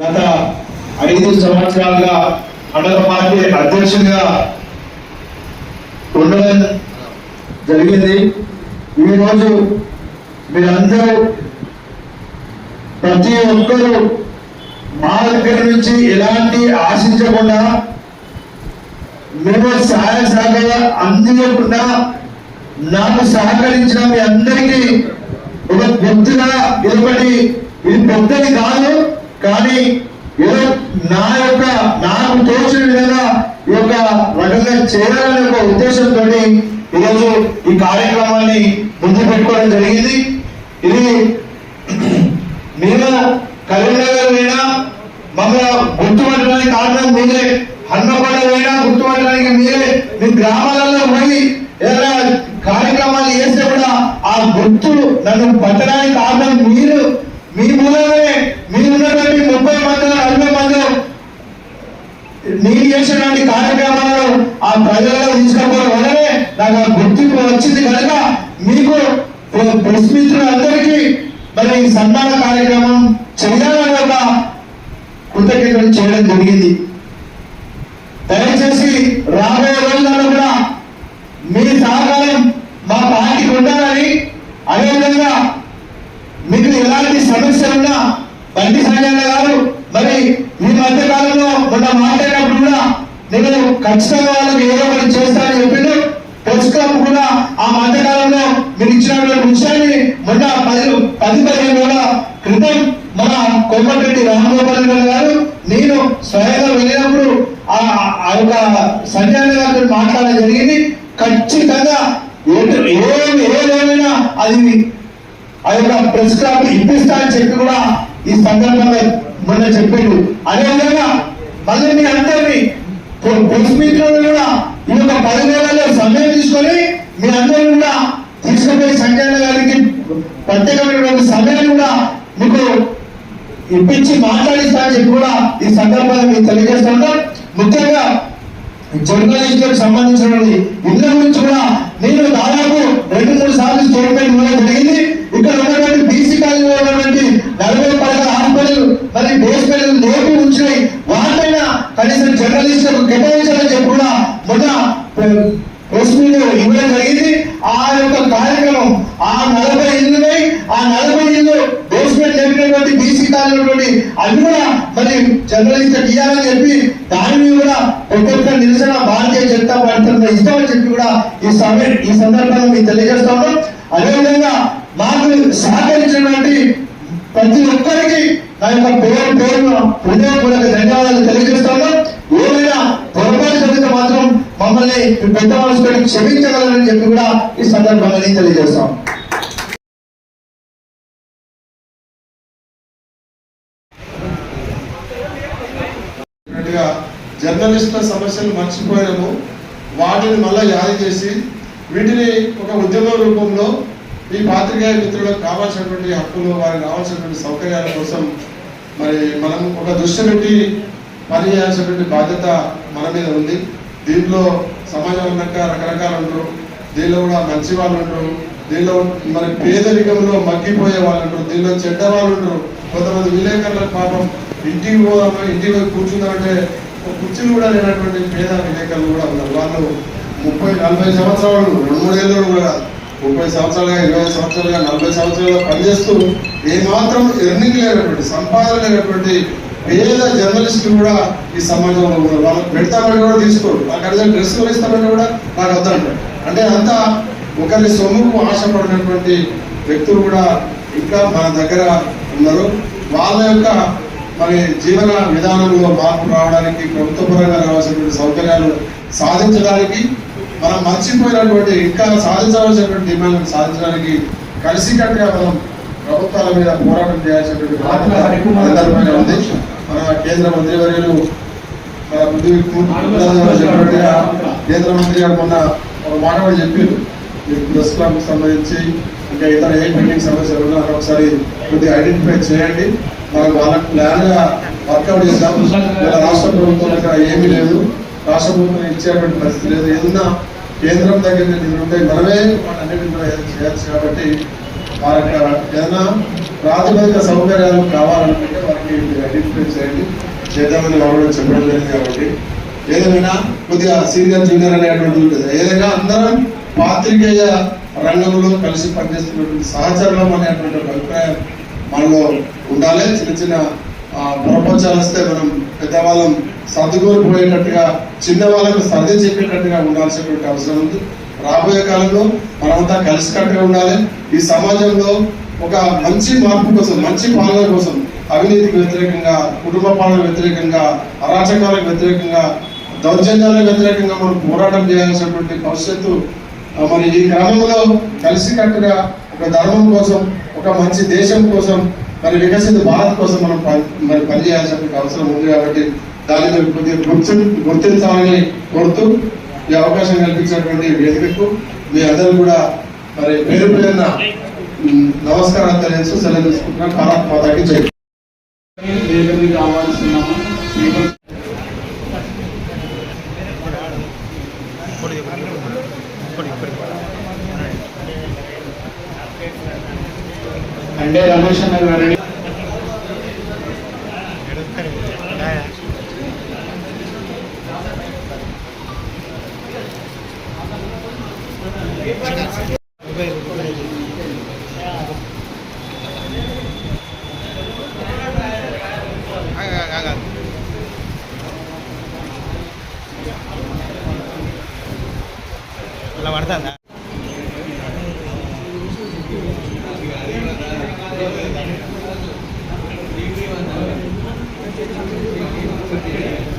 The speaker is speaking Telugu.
గత ఐదు సంవత్సరాలుగా మండల పార్టీ అధ్యక్షుడిగా ఉండడం జరిగింది. ఈరోజు మీరందరూ ప్రతి ఒక్కరూ మా దగ్గర నుంచి ఎలాంటి ఆశించకుండా మేము సహాయ సహకార అందించకుండా నాకు సహకరించిన మీ అందరికీ ఒక పెద్దగా ఇదొకటి ఇది పెద్దది కాదు. కానీ ఏదో నా యొక్క నాకు తోచిన విధంగా ఈ యొక్క రకంగా చేయాలనే ఒక ఉద్దేశంతో ఈరోజు ఈ కార్యక్రమాన్ని ముందు పెట్టుకోవడం జరిగింది. ఇది నేను కరీంనగర్ అయినా మమ్మల్ని గుర్తుపట్టడానికి కారణం మీరే హన్మకొండ గుర్తుపట్టడానికి మీరే మీ గ్రామాలలో పోయి ఏదైనా కార్యక్రమాలు చేస్తే కూడా ఆ గుర్తు నన్ను పట్టడానికి కారణం మీరు మీ మూలమే మీరు ఉన్నటువంటి ముప్పై మంది నలభై మంది నేను చేసినటువంటి కార్యక్రమాలను ఆ ప్రజలలో తీసుకపోవడం వల్లనే నాకు ఆ గుర్తింపు వచ్చింది కనుక మీకు ప్రెస్ మిత్రులందరికీ మరి ఈ సన్మాన కార్యక్రమం చేయాలని ఒక కృతజ్ఞతలు చేయడం జరిగింది. దయచేసి రాబోయే రోజులలో కూడా మీ సహకారం మా పార్టీకి ఉండాలని అదేవిధంగా మీకు ఎలాంటి సమస్యలున్నా బండి సంజయ్ గారు మరి ఈ మధ్య కాలంలో మొన్న మాట్లాడినప్పుడు కూడా నేను ఖచ్చితంగా వాళ్ళకి ఏదో ఒకటి చేస్తానని చెప్పిండు. ప్రస్తుతం కూడా ఆ మధ్యకాలంలో మీరు ఇచ్చినటువంటి విషయాన్ని మొన్న పది పది పదిహేను రోజుల క్రితం మన కోమటిరెడ్డి రామగోపాల్ రెడ్డి గారు నేను స్వయంగా వెళ్ళినప్పుడు ఆ ఆ యొక్క సంజయ్ గారితో మాట్లాడడం జరిగింది. ఖచ్చితంగా ఏ- ఏదేమైనా అది ఆ యొక్క ప్రెస్ క్లబ్ ఇప్పిస్తా అని చెప్పి కూడా ఈ సందర్భంగా మొన్న చెప్పిండు. అదేవిధంగా మళ్ళీ మీ అందరినీ ప్రెస్ మిత్రులు కూడా ఈ యొక్క పది నెలల్లో సమయం తీసుకొని మీ అందరూ కూడా తీసుకుపోయి సంజయ్ గారికి ప్రత్యేకమైనటువంటి సమయాన్ని కూడా మీకు ఇప్పించి మాట్లాడిస్తానని చెప్పి కూడా ఈ సందర్భంగా మీకు తెలియజేస్తున్నాం ముఖ్యంగా జర్నలిస్టులకు సంబంధించినటువంటి ఇళ్ళ గురించి కూడా నేను దాదాపు రెండు మూడు సార్లు స్టేట్మెంట్ ఇవ్వడం జరిగింది. ఇక్కడ ఉన్నటువంటి బీసీ కాలేజీలో ఉన్నటువంటి నలభై పదహారు హాస్పిటల్ మరి బేస్ బేస్మెంట్ లేపు ఉంచినాయి కనీసం జర్నలిస్టులకు కేటాయించాలని చెప్పి కూడా మొన్న ప్రెస్ మీట్ ఇవ్వడం జరిగింది. ఆ యొక్క కార్యక్రమం ఆ నలభై ఇల్లుపై ఆ నలభై ఎనిమిది బేస్మెంట్ లేపినటువంటి బీసీ కాలంలో అది కూడా మరి జర్నలిస్ట్ ఇవ్వాలని చెప్పి దాని మీద కూడా ప్రతి ఒక్క నిరసన భారతీయ జనతా పార్టీ ఇస్తామని చెప్పి కూడా ఈ సమయం ఈ సందర్భంగా మీకు తెలియజేస్తా ఉన్నాం. అదేవిధంగా మాకు సహకరించినటువంటి ప్రతి ఒక్కరికి నా యొక్క పేరు పేరు హృదయపూర్వక ధన్యవాదాలు తెలియజేస్తాను ఏమైనా పొరపాటు జరిగితే మాత్రం మమ్మల్ని పెద్ద మనసుకొని క్షమించగలరని చెప్పి కూడా ఈ సందర్భంగా తెలియజేస్తాం. చెప్పినట్టుగా జర్నలిస్టుల సమస్యలు మర్చిపోయాము. వాటిని మళ్ళా యాది చేసి వీటిని ఒక ఉద్యమ రూపంలో ఈ పాత్రికేయ మిత్రులకు కావాల్సినటువంటి హక్కులు వారికి కావాల్సినటువంటి సౌకర్యాల కోసం మరి మనం ఒక దృష్టి పెట్టి పనిచేయాల్సినటువంటి బాధ్యత మన మీద ఉంది దీంట్లో సమాజం ఉన్నాక రకరకాలు ఉంటారు దీనిలో కూడా మంచి వాళ్ళు ఉంటారు దీనిలో మరి పేదరికంలో మగ్గిపోయే వాళ్ళు ఉంటారు దీనిలో చెడ్డ వాళ్ళు ఉంటారు కొంతమంది విలేకరులకు పాపం ఇంటికి పోదాము ఇంటికి పోయి కూర్చుందామంటే ఒక కుర్చీలు కూడా లేనటువంటి పేద విలేకరులు కూడా ఉన్నారు వాళ్ళు ముప్పై నలభై సంవత్సరాలు రెండు మూడేళ్ళు కూడా కాదు. ముప్పై సంవత్సరాలుగా ఇరవై సంవత్సరాలుగా నలభై సంవత్సరాలుగా పనిచేస్తూ ఏమాత్రం ఎర్నింగ్ లేనటువంటి సంపాదన లేనటువంటి పేద జర్నలిస్టులు కూడా ఈ సమాజంలో ఉన్నారు వాళ్ళకి పెడతామని కూడా తీసుకోరు. నాకు అడిగిన డ్రెస్సులు ఇస్తామని కూడా నాకు వద్దంటారు. అంటే అంతా ఒకరి సొమ్ముకు ఆశపడినటువంటి వ్యక్తులు కూడా ఇంకా మన దగ్గర ఉన్నారు. వాళ్ళ యొక్క మరి జీవన విధానంలో మార్పు రావడానికి ప్రభుత్వ పరంగా రావాల్సినటువంటి సౌకర్యాలు సాధించడానికి మనం మర్చిపోయినటువంటి ఇంకా సాధించవలసినటువంటి డిమాండ్లను సాధించడానికి కలిసికట్టుగా మనం ప్రభుత్వాల మీద పోరాటం చేయాల్సినటువంటి ఉంది. మన కేంద్ర మంత్రివర్యులు చెప్పినట్టుగా కేంద్ర మంత్రి గారు మొన్న ఒక మాట కూడా చెప్పారు. మీరు ప్రెస్ క్లబ్ సంబంధించి ఇంకా ఇతర ఏ పెండింగ్ సమస్యలు ఉన్నా అక్కడ ఒకసారి కొద్దిగా ఐడెంటిఫై చేయండి. మనం వాళ్ళకి ప్లాన్గా వర్కౌట్ చేద్దాం. రాష్ట్ర ప్రభుత్వం ఏమీ లేదు. రాష్ట్ర ప్రభుత్వం ఇచ్చేటువంటి పరిస్థితి లేదు. ఏదన్నా కేంద్రం దగ్గర నుంచి ఉంటే మనమే వాటన్నిటిని కూడా చేయాల్సి కాబట్టి వారికి ఏదైనా ప్రాథమిక సౌకర్యాలు కావాలనుకుంటే వారికి ఐడెంటిఫై చేయండి. చేద్దామని వాళ్ళు చెప్పడం జరిగింది కాబట్టి. ఏదైనా కొద్దిగా సీనియర్ జూనియర్ అనేటువంటిది ఉంటుంది. ఏదైనా అందరం పాత్రికేయ రంగంలో కలిసి పనిచేస్తున్నటువంటి సహచరణం అనేటువంటి అభిప్రాయం మనలో ఉండాలి. చిన్న చిన్న ప్రపంచాలు వస్తే మనం పెద్దవాళ్ళం సర్దుకొని పోయేటట్టుగా చిన్న వాళ్ళకు సర్ది చెప్పేటట్టుగా ఉండాల్సినటువంటి అవసరం ఉంది. రాబోయే కాలంలో మనమంతా కలిసికట్టుగా ఉండాలి. ఈ సమాజంలో ఒక మంచి మార్పు కోసం మంచి పాలన కోసం అవినీతికి వ్యతిరేకంగా కుటుంబ పాలన వ్యతిరేకంగా అరాచకాలకు వ్యతిరేకంగా దౌర్జన్యాలకు వ్యతిరేకంగా మనం పోరాటం చేయాల్సినటువంటి భవిష్యత్తు మరి ఈ క్రమంలో కలిసికట్టుగా ఒక ధర్మం కోసం ఒక మంచి దేశం కోసం మరి వికసిత భారత్ కోసం మనం పని- మరి పనిచేయాల్సినటువంటి అవసరం ఉంది కాబట్టి దాన్ని మీరు గుర్తించాలని కోరుతూ ఈ అవకాశం కల్పించినటువంటి వేదికకు మీ అందరూ కూడా మరి పేరు పేరున ఉమ్, నమస్కారాలు తెలియజేస్తూ సెలవు తీసుకుంటున్నాం భారత్ మాతాకి జై మీద ఆహ్వానిస్తున్నాము మీకు అంటే రమేష్ అన్న గారు అలా పడుతుందా? Thank you.